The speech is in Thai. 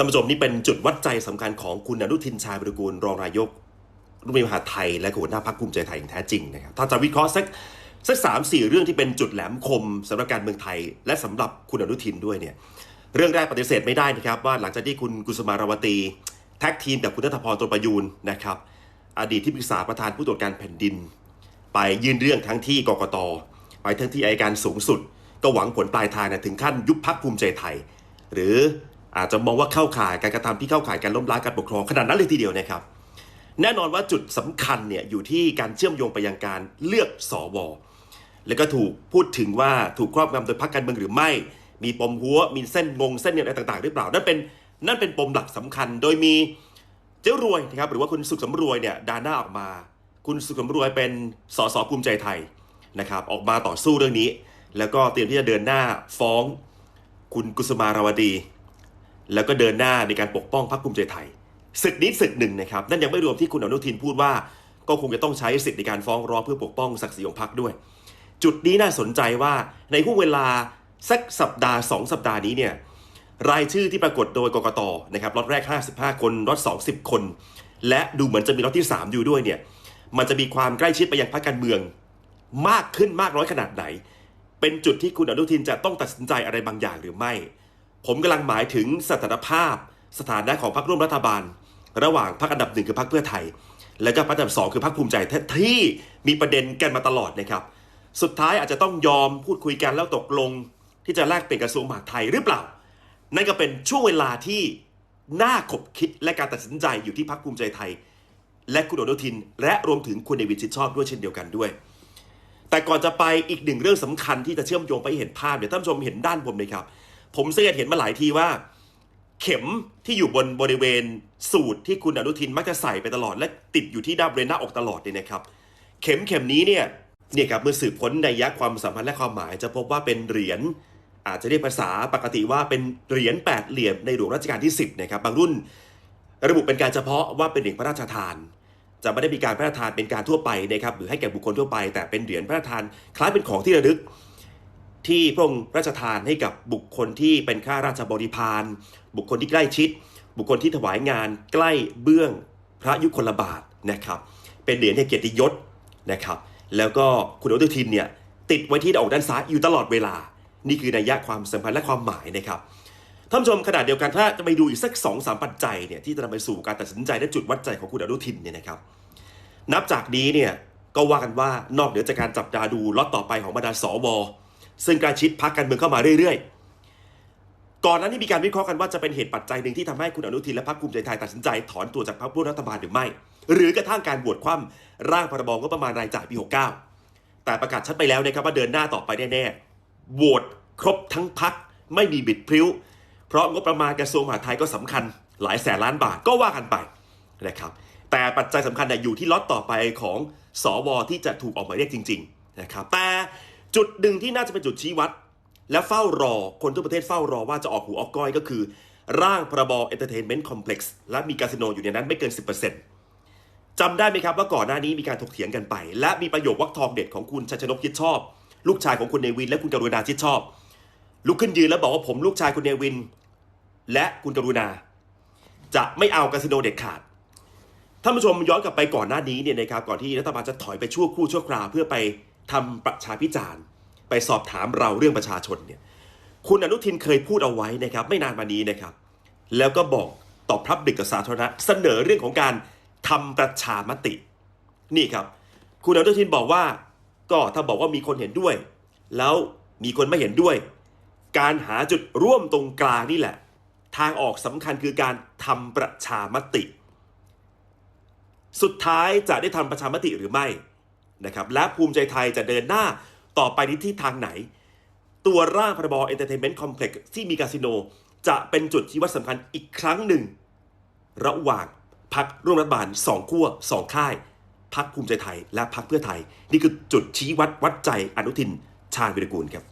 ท่านผู้ชมนี่เป็นจุดวัดใจสำคัญของคุณอนุทินชาญวิรกูลรองนายกรัฐมนตรีมหาไทย และหัวหน้าพรรคภูมิใจไทยอย่างแท้จริงนะครับถ้าจะวิเคราะห์สักสักสามสี่เรื่องที่เป็นจุดแหลมคมสำหรับการเมืองไทย และสำหรับคุณอนุทินด้วยเนี่ยเรื่องแรกปฏิเสธไม่ได้นะครับว่าหลังจากที่คุณกุสมารวตี แท็กทีมกับคุณนัทพรตนประยูนนะครับอดีตที่ปรึกษาประธานผู้ตรวจการแผ่นดิน ไปยื่นเรื่องทั้งที่กกตไปทั้งที่อัยการสูงสุด ก็หวังผลปลายทางนะถึงขั้นยุบพักภูมิใจไทย หรือ อาจจะมองว่าเข้าข่ายการกระทำที่เข้าข่ายการล้มล้างการปกครองขนาดนั้นเลยทีเดียวนะครับ แน่นอนว่าจุดสำคัญเนี่ยอยู่ที่การเชื่อมโยงไปยังการเลือกสวแล้วก็ถูกพูดถึงว่าถูกครอบงำโดยพรรคการเมืองหรือไม่ มีปมหัว มีเส้นงงเส้นเนียอะไรต่างๆ หรือเปล่า นั่นเป็นนั่นเป็นปมหลักสำคัญ โดยมีเจ้ารวยนะครับหรือว่าคุณสุขสำรวยเนี่ยดาหน้าออกมา คุณสุขสำรวยเป็นสสภูมิใจไทยนะครับออกมาต่อสู้เรื่องนี้ แล้วก็เตรียมที่จะเดินหน้าฟ้อง คุณกุสมาราวดี แล้วก็เดินหน้าในการปกป้องพรรคภูมิใจไทยศึกนี้ศึกหนึ่งนะครับนั่นยังไม่รวมที่คุณอนุทินพูดว่า ก็คงจะต้องใช้สิทธิในการฟ้องร้องเพื่อปกป้องศักดิ์ศรีของพรรคด้วย จุดนี้น่าสนใจว่าในห่วงเวลาสักสัปดาห์ 2 สัปดาห์นี้เนี่ยรายชื่อที่ปรากฏโดยกกตนะครับล็อตแรก 55 คนล็อต20 คน และดูเหมือนจะมีล็อตที่ 3 อยู่ด้วยเนี่ยมันจะมีความใกล้ชิดไปยังพรรคการเมือง มากขึ้นมากน้อยขนาดไหน เป็นจุดที่คุณอนุทินจะต้องตัดสินใจอะไรบางอย่างหรือไม่ ผมกำลังหมายถึงสถานภาพ สถานะของพรรคร่วมรัฐบาล ระหว่างพรรคอันดับหนึ่งคือพรรคเพื่อไทย และก็พรรคอันดับสองคือพรรคภูมิใจที่มีประเด็นกันมาตลอดนะครับ สุดท้ายอาจจะต้องยอมพูดคุยกันแล้วตกลง ที่จะแลกเปลี่ยนกระทรวงมหาดไทยหรือเปล่า นั่นก็เป็นช่วงเวลาที่น่าขบคิดและการตัดสินใจอยู่ที่พรรคภูมิใจไทย และคุณอนุทิน และรวมถึงคุณเดวิดชิดชอบด้วยเช่นเดียวกันด้วย แต่ก่อนจะไปอีกหนึ่งเรื่องสำคัญที่จะเชื่อมโยงไปเห็นภาพเดี๋ยวท่านผู้ชมเห็นด้านบนเลยครับ ผมสังเกตเห็นมาหลายทีว่า เข็มที่อยู่บนบริเวณสูตรที่คุณอนุทินมักจะใส่ไปตลอด และติดอยู่ที่ด้านบริเวณหน้าอกตลอดเนี่ยนะครับ เข็มเข็มนี้เนี่ยเนี่ยครับเมื่อสืบค้นในยยะความสัมพันธ์และความหมายจะพบว่าเป็นเหรียญอาจจะเรียกภาษาปกติว่าเป็นเหรียญแปดเหลี่ยมในหลวงรัชกาลที่ 10นะครับบางรุ่น ระบุเป็นการเฉพาะว่าเป็นเหรียญพระราชทาน จะไม่ได้มีการพระราชทานเป็นการทั่วไปนะครับหรือให้แก่บุคคลทั่วไป แต่เป็นเหรียญพระราชทานคล้ายเป็นของที่ระลึก ที่พระองค์ราชทานให้กับบุคคลที่เป็นข้าราชบริพารบุคคลที่ใกล้ชิด บุคคลที่ถวายงานใกล้เบื้องพระยุคลบาทนะครับ เป็นเหรียญให้เกียรติยศนะครับ แล้วก็คุณอนุทินเนี่ยติดไว้ที่หน้าอกด้านซ้ายอยู่ตลอดเวลา นี่คือนัยยะความสัมพันธ์และความหมายนะครับท่านผู้ชมขนาดเดียวกันถ้าจะไปดูอีกสักสองสามปัจจัยเนี่ยที่จะนำไปสู่การตัดสินใจและจุดวัดใจของคุณอนุทินเนี่ยนะครับ นับจากนี้เนี่ยก็ว่ากันว่านอกเหนือจากการจับตาดูล็อตต่อไปของบรรดาสว ซึ่งการชิดพักการเมืองเข้ามาเรื่อยๆ ก่อนหน้านี้มีการวิเคราะห์กันว่าจะเป็นเหตุปัจจัยหนึ่งที่ทำให้คุณอนุทินและพรรคภูมิใจไทยตัดสินใจถอนตัวจากพรรคร่วมรัฐบาลหรือไม่ หรือกระทั่งการบวชคว่ำร่างพรบงบประมาณรายจ่ายปี 69 แต่ประกาศชัดไปแล้วนะครับว่าเดินหน้าต่อไปแน่ๆโหวตครบทั้งพักไม่มีบิดพริ้ว เพราะงบประมาณกระทรวงมหาดไทยก็สำคัญ หลายแสนล้านบาทก็ว่ากันไปนะครับแต่ปัจจัยสำคัญอยู่ที่ล็อตต่อไปของสวที่จะถูกออกหมายเรียกจริง ๆ นะครับ แต่ จุดหนึ่งที่น่าจะเป็นจุดชี้วัด และเฝ้ารอคนทั่วประเทศเฝ้ารอว่าจะออกหูออกก้อยก็คือ ร่างพรบ Entertainment Complex และมีคาสิโนอยู่ในนั้นไม่เกิน 10%จำได้ไหมครับว่าก่อนหน้านี้มีการถกเถียงกันไป และมีประโยควักทองเด็ดของคุณชัยชนกชิดชอบ ลูกชายของคุณเนวินและคุณกรุณาชิดชอบ ลุกขึ้นยืนแล้วบอกว่าผมลูกชายคุณเนวิน และคุณกรุณา จะไม่เอาคาสิโนเด็ดขาดท่านผู้ชมย้อนกลับไปก่อนหน้านี้เนี่ยนะครับก่อนที่รัฐบาลจะถอยไปชั่วครู่ชั่วคราวเพื่อไป ทำประชาพิจารณ์ไปสอบถามเราเรื่องประชาชนเนี่ยคุณอนุทินเคยพูดเอาไว้นะครับ ไม่นานมานี้นะครับ แล้วก็บอกต่อพับบิกกับสาธารณะเสนอเรื่องของการทำประชามติ นี่ครับ คุณอนุทินบอกว่า ก็ถ้าบอกว่ามีคนเห็นด้วย แล้วมีคนไม่เห็นด้วย การหาจุดร่วมตรงกลางนี่แหละ ทางออกสำคัญคือการทำประชามติ สุดท้ายจะได้ทำประชามติหรือไม่ นะครับและภูมิใจไทยจะเดินหน้าต่อไปในทิศทางไหน ตัวร่างพรบเอนเตอร์เทนเมนต์คอมเพล็กซ์ที่มีคาสิโน จะเป็นจุดที่วัดสำคัญอีกครั้งหนึ่ง ระหว่างพักร่วมรัฐบาลสองขั้วสองค่ายพักภูมิใจไทยและพักเพื่อไทย นี่คือจุดชี้วัดวัดใจอนุทินชาญวิรกูลครับ